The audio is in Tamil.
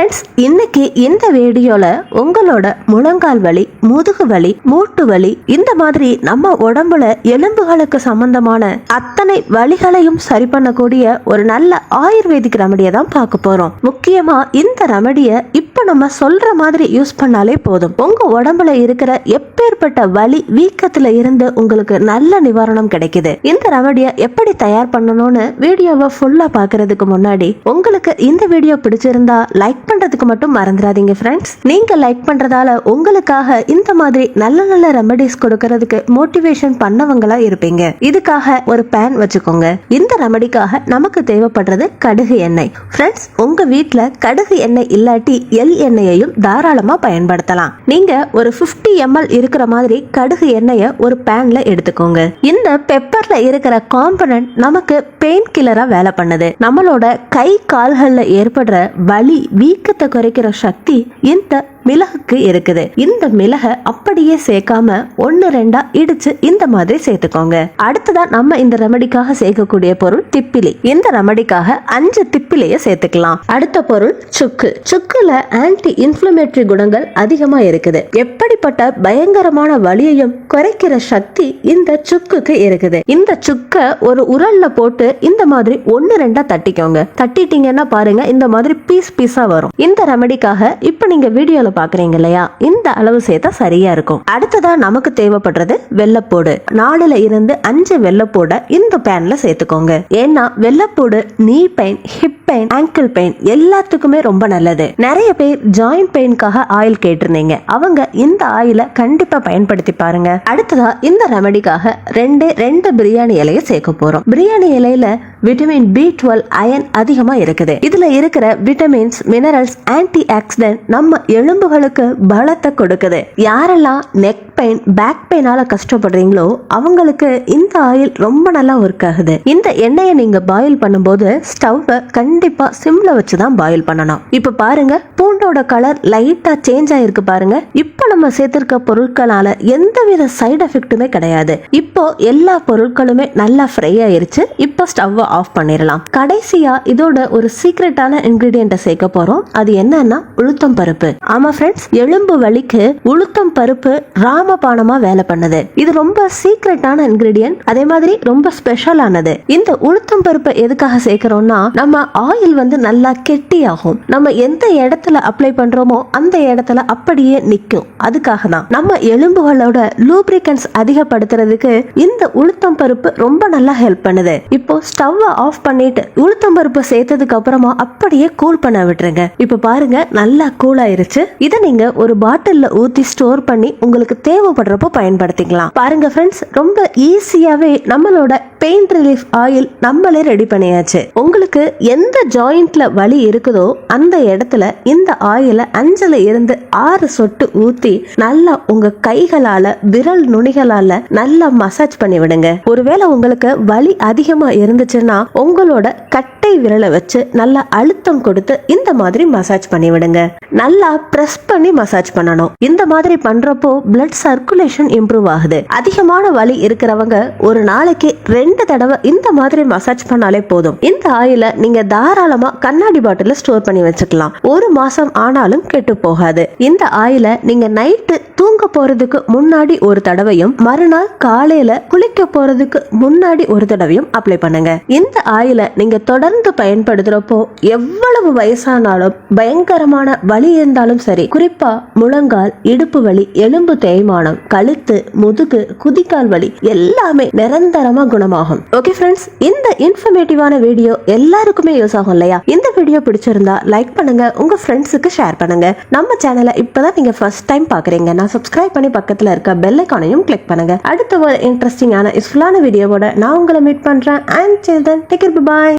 ஃப்ரெண்ட்ஸ் இன்னைக்கு இந்த வீடியோல உங்களோட முழங்கால் வலி முதுகு வலி மூட்டு வலி இந்த மாதிரி நம்ம உடம்புல எலும்புகளுக்கு சம்பந்தமான அத்தனை வலிகளையும் சரி பண்ணக்கூடிய ஒரு நல்ல ஆயுர்வேதிக் ரெமடியை தான் பார்க்க போறோம். முக்கியமா இந்த ரெமடியை இப்போ நம்ம சொல்ற மாதிரி யூஸ் பண்ணாலே போதும். உங்க உடம்புல இருக்கிற எப்பேற்பட்ட வலி வீக்கத்துல இருந்து உங்களுக்கு நல்ல நிவாரணம் கிடைக்குது. இந்த ரெமடியை எப்படி தயார் பண்ணணும்னு வீடியோவை ஃபுல்லா பார்க்கறதுக்கு முன்னாடி உங்களுக்கு இந்த வீடியோ பிடிச்சிருந்தா லைக் பண்றதுக்கு மட்டும் மறந்துடாதீங்க ஃப்ரெண்ட்ஸ் நீங்க லைக் பண்றதால உங்களுக்காக இந்த மாதிரி நல்ல நல்ல ரெமடிஸ் கொடுக்கறதுக்கு மோட்டிவேஷன் பண்ணவங்களா இருப்பீங்க. இதுக்காக ஒரு பேன் வச்சுக்கோங்க. இந்த ரெமடிக்காக நமக்கு தேவைப்படுறது கடுகு எண்ணெய். ஃப்ரெண்ட்ஸ் உங்க வீட்டுல கடுகு எண்ணெய் இல்லாட்டி எல் எண்ணெயையும் தாராளமா பயன்படுத்தலாம். நீங்க ஒரு 50 எம்எல் இருக்கிற மாதிரி கடுகு எண்ணெயை ஒரு பேன்ல எடுத்துக்கோங்க. இந்த பெப்பர்ல இருக்கிற காம்பனன்ட் நமக்கு பெயின் கில்லரா வேலை பண்ணுது. நம்மளோட கை கால்கள்ல ஏற்படுற வலி வீக்கத்தை குறைக்கிற சக்தி இந்த மிளகுக்கு இருக்குது. இந்த மிளகை அப்படியே சேர்க்காம ஒன்னு ரெண்டா இடிச்சு இந்த மாதிரி சேர்த்துக்கோங்க. அடுத்ததா நம்ம இந்த ரெமடிக்காக சேர்க்கக்கூடிய பொருள் திப்பிலி. இந்த ரெமடிக்காக அஞ்சு திப்பிலிய சேர்த்துக்கலாம். அடுத்த பொருள் சுக்கு. சுக்குல ஆன்டி இன்ஃபிளமேட்டரி குணங்கள் அதிகமா இருக்குது. எப்படி எப்படிப்பட்ட பயங்கரமான வலியையும் குறைக்கிற சக்தி இந்த சுக்குக்கு இருக்குது. இந்த சுக்க ஒரு உரல்ல போட்டு இந்த மாதிரி ஒன்னு ரெண்டா தட்டிக்கோங்க. தட்டிட்டீங்கன்னா பாருங்க இந்த மாதிரி பீஸ் பீஸா வரும். இந்த ரெமடிக்காக இப்ப நீங்க வீடியோல பாக்குறீங்க இல்லையா? இந்த அளவு சேர்த்தா சரியா இருக்கும். அடுத்ததா நமக்கு தேவைப்படுறது வெள்ளப்போடு. நாலுல இருந்து அஞ்சு வெள்ளப்போட இந்த பேன்ல சேர்த்துக்கோங்க. ஏன்னா வெள்ளப்போடு நீ pain hip pain ankle pain எல்லாத்துக்குமே ரொம்ப நல்லது. நிறைய பேர் ஜாயிண்ட் பெயின்காக ஆயில் கேட்டிருந்தீங்க. அவங்க இந்த ஆயில கண்டிப்பா பயன்படுத்தி பாருங்க. அடுத்ததா இந்த ரெமடிக்காக ரெண்டு ரெண்டு பிரியாணி இலையை சேர்க்க போறோம். பிரியாணி இலையில விட்டமின் பி டுவெல் அயன் அதிகமா இருக்குது. இதுல இருக்கிற விட்டமின்ஸ் மினரல்ஸ் ஆன்டி ஆக்சிடென்ட் நம்ம எலும்புகளுக்கு பலத்தை கொடுக்குது. யாரெல்லாம் நெக் பெயின் பேக் பெயினால கஷ்டப்படுறீங்களோ அவங்களுக்கு இந்த ஆயில் ரொம்ப நல்லா ஒர்க் ஆகுது. இந்த எண்ணெயை நீங்க பாயில் பண்ணும்போது ஸ்டவ்வை கண்டிப்பா சிம்ல வச்சு தான் பாயில் பண்ணணும். இப்போ பாருங்க பூண்டோட கலர் லைட்டா சேஞ்ச் ஆயிருக்கு பாருங்க. இப்போ நம்ம சேர்த்திருக்க பொருட்களால எந்தவித சைடு எஃபெக்ட்டுமே கிடையாது. இப்போ எல்லா பொருட்களுமே நல்லா ஃப்ரை ஆயிருச்சு. இப்போ ஸ்டவ் ஆஃப் பண்ணிடலாம் கடைசியா இதோட ஒரு சீக்ரெட்டான இன்கிரீடியண்ட்டை சேர்க்க போறோம். அது என்னன்னா உளுத்தம் பருப்பு. ஆமா ஃப்ரெண்ட்ஸ் எலும்பு வலிக்கு உளுத்தம் பருப்பு ராமபானமாக வேலை பண்ணுது. இது ரொம்ப சீக்ரெட்டான இன்கிரீடியன்ட் அதே மாதிரி ரொம்ப ஸ்பெஷலானது இந்த உளுத்தம் பருப்பை எதுக்காக சேர்க்கிறோம்னா நம்ம ஆயில் வந்து நல்லா கெட்டியாகும். நம்ம எந்த இடத்துல அப்ளை பண்றோமோ அந்த இடத்துல அப்படியே நிக்கும். அதுக்காக தான். நம்ம எலும்புகளோட லூப்ரிகன்ஸ் அதிகப்படுத்துறதுக்கு இந்த உளுத்தம் பருப்பு ரொம்ப நல்லா ஹெல்ப் பண்ணுது. இப்போ ஸ்டவ் ஆஃப் பண்ணிட்டு உளுத்தம்பருப்பு சேர்த்ததுக்கு அப்புறமா அப்படியே கூல் பண்ண விட்டுருங்க. இப்போ பாருங்க நல்லா கூல் ஆயிருச்சு. இதை நீங்க ஒரு பாட்டில்ல ஊத்தி ஸ்டோர் பண்ணி உங்களுக்கு தேவைப்படுறப்போ பயன்படுத்திக்கலாம். பாருங்க ஃப்ரெண்ட்ஸ் ரொம்ப ஈஸியாவே நம்மளோட பெயின் ரிலீஃப் ஆயில் நம்மளே ரெடி பண்ணியாச்சு. உங்களுக்கு எந்த ஜாயிண்ட்ல வலி இருக்குதோ அந்த இடத்துல இந்த ஆயில அஞ்சல இருந்து ஆறு சொட்டு ஊத்தி நல்லா உங்க கைகளால விரல் நுனிகளால நல்லா மசாஜ் பண்ணி விடுங்க ஒருவேளை உங்களுக்கு வலி அதிகமா இருந்துச்சுன்னா உங்களோட கட் கட்டை விரலை வச்சு நல்லா அழுத்தம் கொடுத்து இந்த மாதிரி மசாஜ் பண்ணி விடுங்க. நல்லா பிரஸ் பண்ணி மசாஜ் பண்ணணும். இந்த மாதிரி பண்றப்போ பிளட் சர்க்குலேஷன் இம்ப்ரூவ் ஆகுது. அதிகமான வலி இருக்கிறவங்க ஒரு நாளைக்கு ரெண்டு தடவை இந்த மாதிரி மசாஜ் பண்ணாலே போதும். இந்த ஆயில நீங்க தாராளமா கண்ணாடி பாட்டில ஸ்டோர் பண்ணி வச்சுக்கலாம். ஒரு மாசம் ஆனாலும் கெட்டு போகாது. இந்த ஆயில நீங்க நைட்டு தூங்க போறதுக்கு முன்னாடி ஒரு தடவையும் மறுநாள் காலையில குளிக்க போறதுக்கு முன்னாடி ஒரு தடவையும் அப்ளை பண்ணுங்க. இந்த ஆயில நீங்க தொடர்ந்து பயன்படுத்துறப்போ எவ்வளவு வயசானாலும் பயங்கரமான வலி இருந்தாலும் சரி குறிப்பா முழங்கால் இடுப்பு வலி எலும்பு தேய்மானம் கழுத்து முதுகு குதிக்கால் வலி எல்லாமே நிரந்தரமா குணமாகும். ஓகே ஃப்ரெண்ட்ஸ் இந்த இன்ஃபர்மேட்டிவான வீடியோ எல்லாருக்குமே யூஸ் ஆகும் இல்லையா? இந்த வீடியோ பிடிச்சிருந்தா லைக் பண்ணுங்க உங்க ஃப்ரெண்ட்ஸுக்கு ஷேர் பண்ணுங்க. நம்ம சேனலை இப்பதான் நீங்க ஃபர்ஸ்ட் டைம் பாக்குறீங்க நான் சப்ஸ்கிரைப் பண்ணி பக்கத்துல இருக்க பெல் ஐக்கானையும் கிளிக் பண்ணுங்க. அடுத்த ஒரு இன்ட்ரெஸ்டிங்கான யூஸ்ஃபுல்லான வீடியோவோட நான் உங்களை மீட் பண்றேன். And take bye